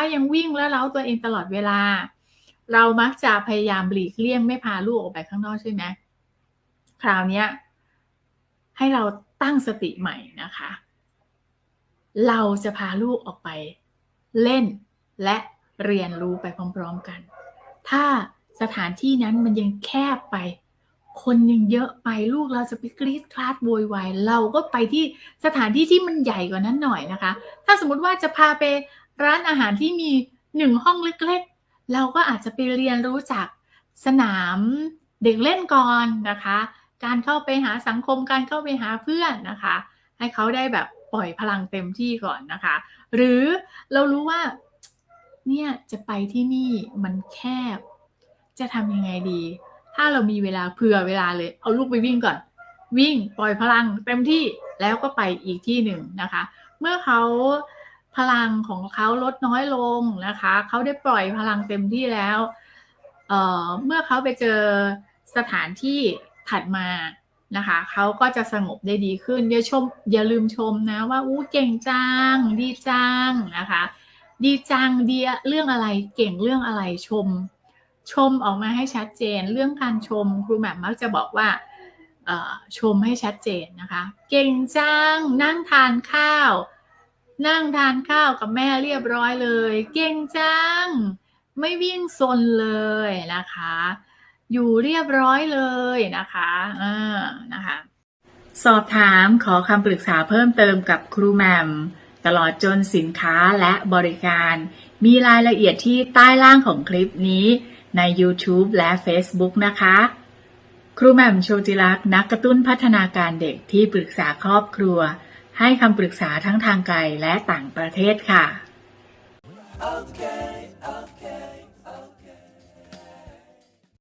ถ้ายังวิ่งแล้วเล้าตัวเองตลอดเวลา เรามักจะพยายามหลีกเลี่ยงไม่พาลูกออกไปข้างนอกใช่ไหมคราวนี้ให้เราตั้งสติใหม่นะคะ เราจะพาลูกออกไป เล่นและเรียนรู้ไปพร้อมๆกัน ถ้าสถานที่นั้นมันยังแคบไป คนยังเยอะไปลูกเราจะไปกรีดคลาดโวยวายเราก็ไปที่สถานที่ที่มันใหญ่กว่านั้นหน่อยนะคะ ถ้าสมมติว่าจะพาไป ร้านอาหารที่มีหนึ่งห้องเล็กๆ เราก็อาจจะไปเรียนรู้จากสนามเด็กเล่นก่อนนะคะ การเข้าไปหาสังคมการเข้าไปหาเพื่อนนะคะ ให้เขาได้แบบปล่อยพลังเต็มที่ก่อนนะคะ หรือเรารู้ว่าเนี่ยจะไปที่นี่มันแคบ จะทำยังไงดี ถ้าเรามีเวลาเผื่อเวลาเลย เอาลูกไปวิ่งก่อน วิ่งปล่อยพลังเต็มที่แล้วก็ไปอีกที่หนึ่งนะคะ เมื่อเขา พลังของเขาลดน้อยลงนะคะ เขาได้ปล่อยพลังเต็มที่แล้วเเมื่อเขาไปเจอสถานที่ถัดมานะคะ เขาก็จะสงบได้ดีขึ้น อย่าชม อย่าลืมชมนะว่าอู้เก่งจัง ดีจังนะคะ ดีจังดีเรื่องอะไรเก่งเรื่องอะไรชม ชมออกมาให้ชัดเจน เรื่องการชมครูแหม่มมักจะบอกว่าชมให้ชัดเจนนะคะ เก่งจัง นั่งทานข้าว นั่งทานข้าวกับแม่เรียบร้อยเลย เก่งจัง ไม่วิ่งซนเลยนะคะ อยู่เรียบร้อยเลยนะคะอ่านะคะ สอบถามขอคำปรึกษาเพิ่มเติมกับครูแหม่มตลอดจนสินค้าและบริการ มีรายละเอียดที่ใต้ล่างของคลิปนี้ใน YouTube และ Facebook นะคะ ครูแหม่มโชติลักษณ์นักกระตุ้นพัฒนาการเด็กที่ปรึกษาครอบครัว ให้คำปรึกษาทั้งทางไกลและต่างประเทศค่ะ Okay.